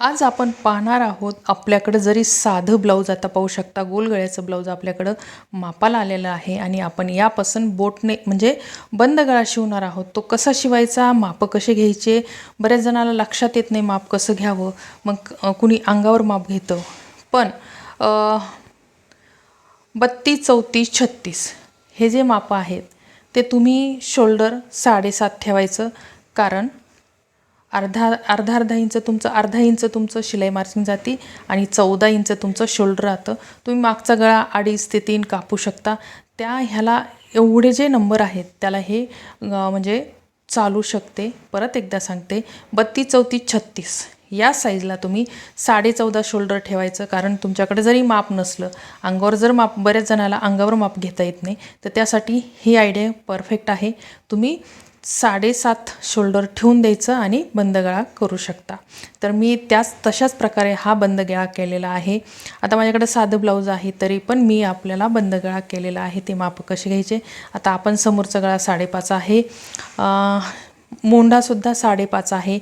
आज आपण पाहणार आहोत आपल्याकडं जरी साधं ब्लाऊज आता पाहू शकता गोलगळ्याचं ब्लाऊज आपल्याकडं मापाला आलेलं आहे आणि आपण यापासून बोटने म्हणजे बंद गळा शिवणार आहोत. तो कसा शिवायचा मापं कसे घ्यायचे? बऱ्याच जणाला लक्षात येत नाही माप कसं घ्यावं. मग कुणी अंगावर माप घेतं. पण बत्तीस चौतीस छत्तीस हे जे मापं आहेत ते तुम्ही शोल्डर साडेसात ठेवायचं. कारण अर्धा अर्धा अर्धा इंच तुमचं अर्धा इंच तुमचं शिलाई मार्किंग जाते आणि चौदा इंच तुमचं शोल्डर राहतं. तुम्ही मागचा गळा अडीच ते तीन कापू शकता. त्या ह्याला एवढे जे नंबर आहेत त्याला हे म्हणजे चालू शकते. परत एकदा सांगते बत्तीस चौतीस छत्तीस. या साईजला तुम्ही साडे चौदा शोल्डर ठेवायचं. कारण तुमच्याकडे जरी माप नसलं अंगावर जर माप बऱ्याच जणाला अंगावर माप घेता येत नाही तर त्यासाठी ही आयडिया परफेक्ट आहे. तुम्ही साडेसात शोल्डर ठेवून द्यायचं आणि बंद गळा करू शकता. तर मी त्याच तशाच प्रकारे हा बंद गळा केलेला आहे. आता माझ्याकडे साधं ब्लाऊज आहे तरी पण मी आपल्याला बंद गळा केलेला आहे. ते माप कसे घ्यायचे? आता आपण समोरचा गळा साडेपाच आहे. मोंढासुद्धा साडेपाच आहे.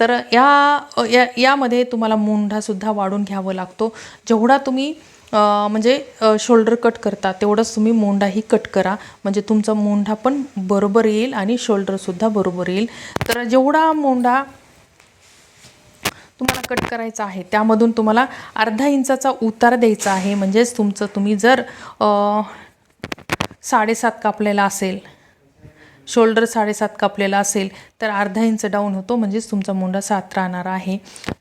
तर या या यामध्ये तुम्हाला मोंढासुद्धा वाढून घ्यावं लागतो. जेवढा तुम्ही म्हणजे शोल्डर कट करता तेवढंच तुम्ही मोंढाही कट करा. म्हणजे तुमचा मोंढा पण बरोबर येईल आणि शोल्डरसुद्धा बरोबर येईल. तर जेवढा मोंढा तुम्हाला कट करायचा आहे त्यामधून तुम्हाला अर्धा इंचाचा उतार द्यायचा आहे. म्हणजेच तुमचं तुम्ही जर साडेसात कापलेला असेल शोल्डर साडेसात कापलेला असेल तर अर्धा इंच डाऊन होतो. म्हणजेच तुमचा मुंडा सात राहणार आहे.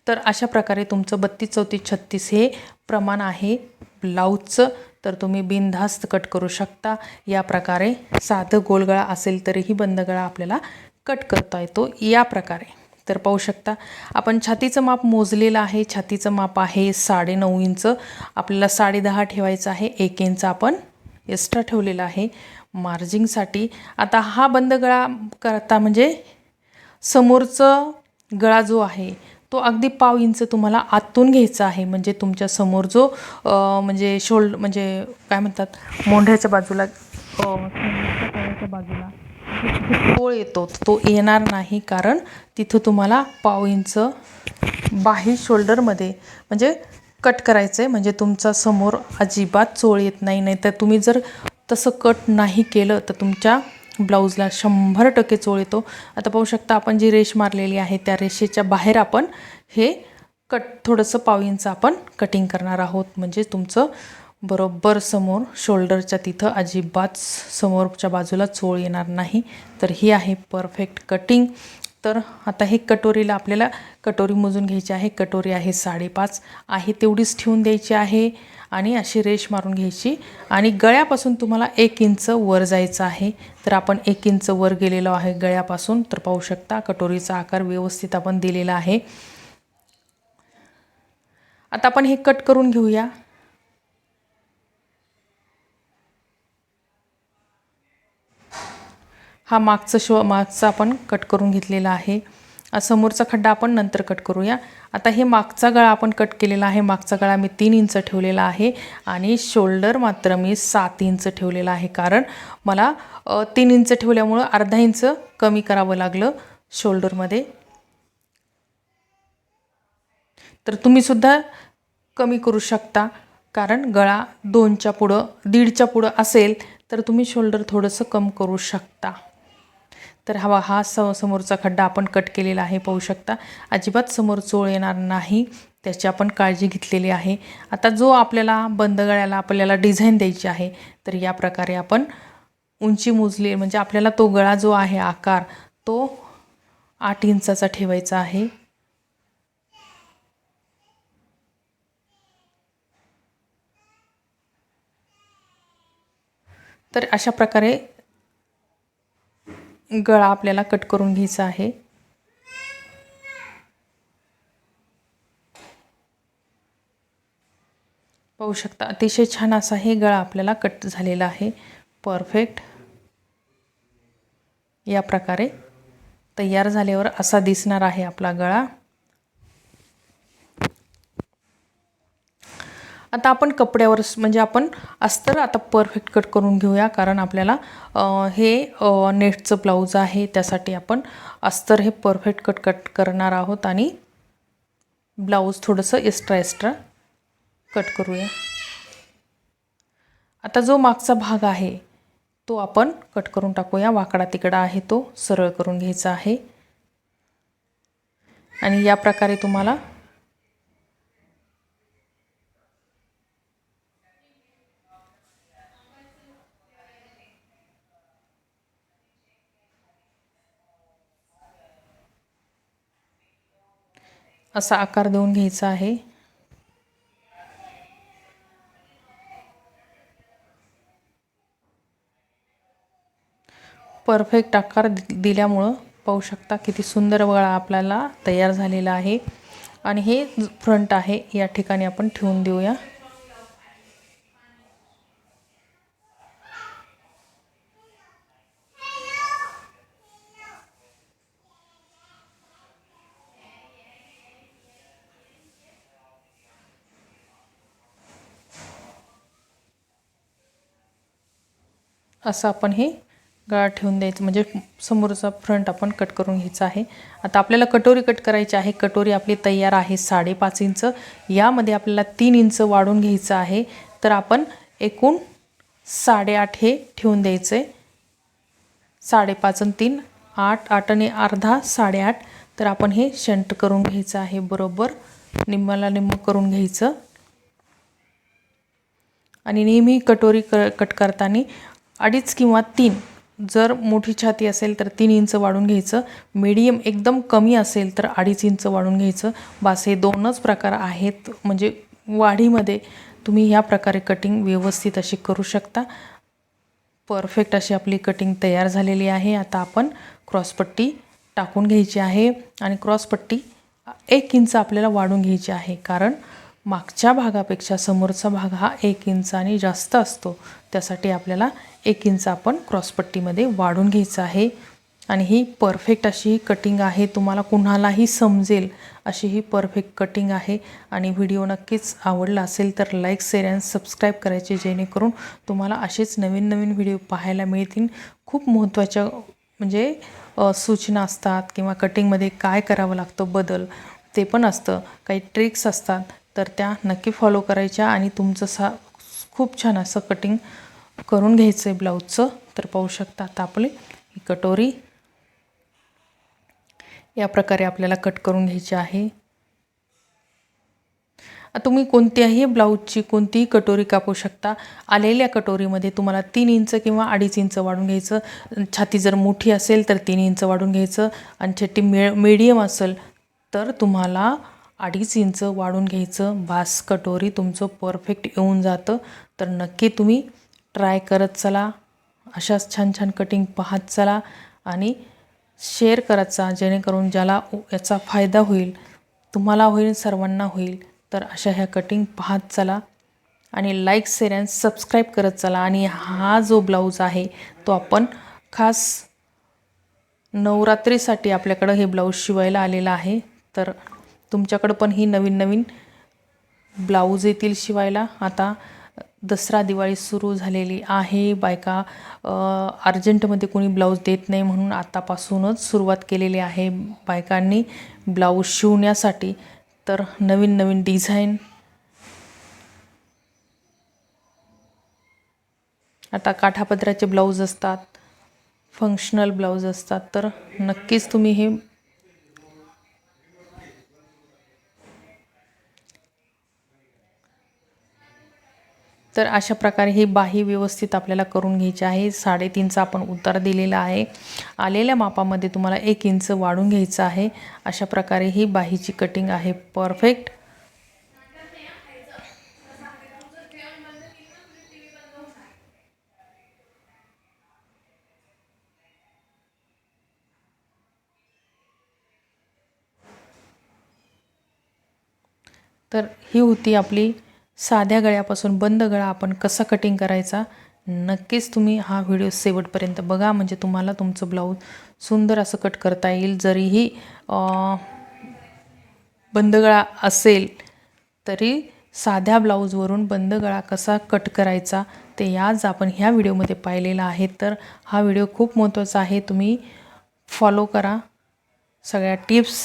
तर अशा प्रकारे तुमचं बत्तीस चौतीस छत्तीस हे प्रमाण आहे ब्लाऊजचं तर तुम्ही बिनधास्त कट करू शकता. या प्रकारे साधं गोलगळा असेल तरीही बंद गळा आपल्याला कट करता येतो. या प्रकारे. तर पाहू शकता आपण छातीचं माप मोजलेलं आहे. छातीचं माप आहे साडेनऊ इंच. आपल्याला साडेदहा ठेवायचं आहे. एक इंच आपण एक्स्ट्रा ठेवलेला आहे. मार्जिंगसाठी आता हा बंद गळा करता म्हणजे समोरचं गळा जो आहे तो अगदी पाव इंच तुम्हाला आतून घ्यायचा आहे. म्हणजे तुमच्यासमोर जो म्हणजे शोल्ड म्हणजे काय म्हणतात मोंढ्याच्या बाजूला बाजूला पोळ येतो तो येणार नाही कारण तिथं तुम्हाला पाव इंच बाही शोल्डरमध्ये म्हणजे कट करायचं आहे म्हणजे तुमचा समोर अजिबात चोळ येत नाही. नाही तर तुम्ही जर तसं कट नाही केलं तर तुमच्या ब्लाऊजला शंभर टक्के चोळ येतो. आता पाहू शकता आपण जी रेष मारलेली आहे त्या रेषेच्या बाहेर आपण हे कट थोडंसं पाव इंच आपण कटिंग करणार आहोत. म्हणजे तुमचं बरोबर समोर शोल्डरच्या तिथं अजिबात समोरच्या बाजूला चोळ येणार नाही. तर ही आहे परफेक्ट कटिंग तर आता हे कटोरीला आपल्याला कटोरी मोजून घ्यायची आहे. कटोरी आहे साडेपाच आहे तेवढीच ठेवून द्यायची आहे आणि अशी रेष मारून घ्यायची. आणि गळ्यापासून तुम्हाला एक इंच वर जायचं आहे. तर आपण एक इंच वर गेलेलो आहे गळ्यापासून. तर पाहू शकता कटोरीचा आकार व्यवस्थित आपण दिलेला आहे. आता आपण हे कट करून घेऊया. हा मागचं शो मागचा आपण कट करून घेतलेला आहे. समोरचा खड्डा आपण नंतर कट करूया. आता हे मागचा गळा आपण कट केलेला आहे. मागचा गळा मी तीन इंच ठेवलेला आहे आणि शोल्डर मात्र मी सात इंच ठेवलेला आहे. कारण मला तीन इंच ठेवल्यामुळं अर्धा इंच कमी करावं लागलं शोल्डरमध्ये तर तुम्हीसुद्धा कमी करू शकता. कारण गळा दोनच्या पुढं दीडच्या पुढं असेल तर तुम्ही शोल्डर थोडंसं कम करू शकता. तर हवा हा स समोरचा खड्डा आपण कट केलेला आहे पाहू शकता. अजिबात समोर चोळ येणार नाही त्याची आपण काळजी घेतलेली आहे. आता जो आपल्याला बंद गळ्याला आपल्याला डिझाईन द्यायची आहे तर या प्रकारे आपण उंची मोजली म्हणजे आपल्याला तो गळा जो आहे आकार तो आठ इंचाचा ठेवायचा आहे. तर अशा प्रकारे गळा आपल्याला कट करून घ्यायचा आहे. पाहू शकता अतिशय छान असा हे गळा आपल्याला कट झालेला आहे. परफेक्ट या प्रकारे तयार झाल्यावर असा दिसणार आहे आपला गळा. आता आपण कपड्यावर म्हणजे आपण अस्तर आता परफेक्ट कट करून घेऊया कारण आपल्याला हे नेटचं ब्लाऊज आहे त्यासाठी आपण अस्तर हे परफेक्ट कट कट करणार आहोत आणि ब्लाऊज थोडंसं एक्स्ट्रा एक्स्ट्रा कट करूया. आता जो मागचा भाग आहे तो आपण कट करून टाकूया. वाकडा तिकडा आहे तो सरळ करून घ्यायचा आहे. आणि या प्रकारे तुम्हाला असा आकार देऊन घ्यायचा आहे. परफेक्ट आकार दिल्यामुळं पाहू शकता किती सुंदर वळा आपल्याला तयार झालेला आहे. आणि हे फ्रंट आहे या ठिकाणी आपण ठेवून देऊया. असं आपण हे गाळ ठेवून द्यायचं. म्हणजे समोरचा फ्रंट आपण कट करून घ्यायचा आहे. आता आपल्याला कटोरी कट करायची आहे. कटोरी आपली तयार आहे साडेपाच इंच. यामध्ये आपल्याला तीन इंच वाढून घ्यायचं आहे. तर आपण एकूण साडेआठ हे ठेवून द्यायचं. आहे साडेपाच आणि तीन आठ आठ आणि अर्धा साडेआठ. तर आपण हे शंट करून घ्यायचं आहे बरोबर. निम्माला निम्म करून घ्यायचं. आणि नेहमी कटोरी क कट करताना अडीच किंवा तीन जर मोठी छाती असेल तर तीन इंच वाढून घ्यायचं. मीडियम एकदम कमी असेल तर अडीच इंच वाढून घ्यायचं. बास हे दोनच प्रकार आहेत. म्हणजे वाढीमध्ये तुम्ही ह्या प्रकारे कटिंग व्यवस्थित अशी करू शकता. परफेक्ट अशी आपली कटिंग तयार झालेली आहे. आता आपण क्रॉसपट्टी टाकून घ्यायची आहे आणि क्रॉसपट्टी एक इंच आपल्याला वाढून घ्यायची आहे. कारण मागच्या भागापेक्षा समोरचा भाग हा एक इंचाने जास्त असतो. त्यासाठी आपल्याला एक इंच आपण क्रॉसपट्टीमध्ये वाढून घ्यायचं आहे. आणि ही परफेक्ट अशी कटिंग आहे तुम्हाला कुणालाही समजेल अशी ही परफेक्ट कटिंग आहे. आणि व्हिडिओ नक्कीच आवडला असेल तर लाईक शेअर अँड सबस्क्राईब करायचे जेणेकरून तुम्हाला असेच नवीन नवीन व्हिडिओ पाहायला मिळतील. खूप महत्त्वाच्या म्हणजे सूचना असतात किंवा कटिंगमध्ये काय करावं लागतं बदल ते पण असतं. काही ट्रिक्स असतात. तर त्या नक्की फॉलो करायच्या आणि तुमचं सा खूप छान असं कटिंग करून घ्यायचं आहे ब्लाऊजचं तर पाहू शकता आता आपली ही कटोरी. या प्रकारे आपल्याला कट करून घ्यायची आहे. तुम्ही कोणत्याही ब्लाऊजची कोणतीही कटोरी कापू शकता. आलेल्या कटोरीमध्ये तुम्हाला तीन इंच किंवा अडीच इंच वाढून घ्यायचं. छाती जर मोठी असेल तर तीन इंच वाढून घ्यायचं. आणि छट्टी मे मीडियम असेल तर तुम्हाला अडीच इंच वाढून घ्यायचं. बास कटोरी तुमचं परफेक्ट येऊन जातं. तर नक्की तुम्ही ट्राय करत चला. अशाच छान छान कटिंग पाहत चला आणि शेअर करत जा जेणेकरून ज्याला याचा फायदा होईल तुम्हाला होईल सर्वांना होईल. तर अशा ह्या कटिंग पाहत चला आणि लाईक शेअर अँड सबस्क्राईब करत चला. आणि हा जो ब्लाऊज आहे तो आपण खास नवरात्रीसाठी आपल्याकडं हे ब्लाऊज शिवायला आलेलं आहे. तर तुमच्याकडं पण ही नवीन नवीन ब्लाऊज येतील शिवायला. आता दसरा दिवाळी सुरू झालेली आहे. बायका अर्जंटमध्ये कोणी ब्लाऊज देत नाही म्हणून आतापासूनच सुरुवात केलेली आहे बायकांनी ब्लाऊज शिवण्यासाठी. तर नवीन नवीन डिझाईन. आता काठापदराचे ब्लाऊज असतात फंक्शनल ब्लाऊज असतात. तर नक्कीच तुम्ही हे तर अशा प्रकारे ही बाही व्यवस्थित आपल्याला करून घ्यायची आहे. साडेतीनचा आपण उतार दिलेला आहे. आलेल्या मापामध्ये तुम्हाला एक इंच वाढून घ्यायचं आहे. अशा प्रकारे ही बाहीची कटिंग आहे. परफेक्ट तर ही होती आपली साध्या गळ्यापासून बंद गळा आपण कसा कटिंग करायचा नक्कीच तुम्ही हा व्हिडिओ शेवटपर्यंत बघा. म्हणजे तुम्हाला तुमचं ब्लाऊज सुंदर असं कट करता येईल. जरीही बंद गळा असेल तरी साध्या ब्लाऊजवरून बंद गळा कसा कट करायचा ते याच आपण ह्या व्हिडिओमध्ये पाहिलेला आहे. तर हा व्हिडिओ खूप महत्त्वाचा आहे. तुम्ही फॉलो करा. सगळ्या टिप्स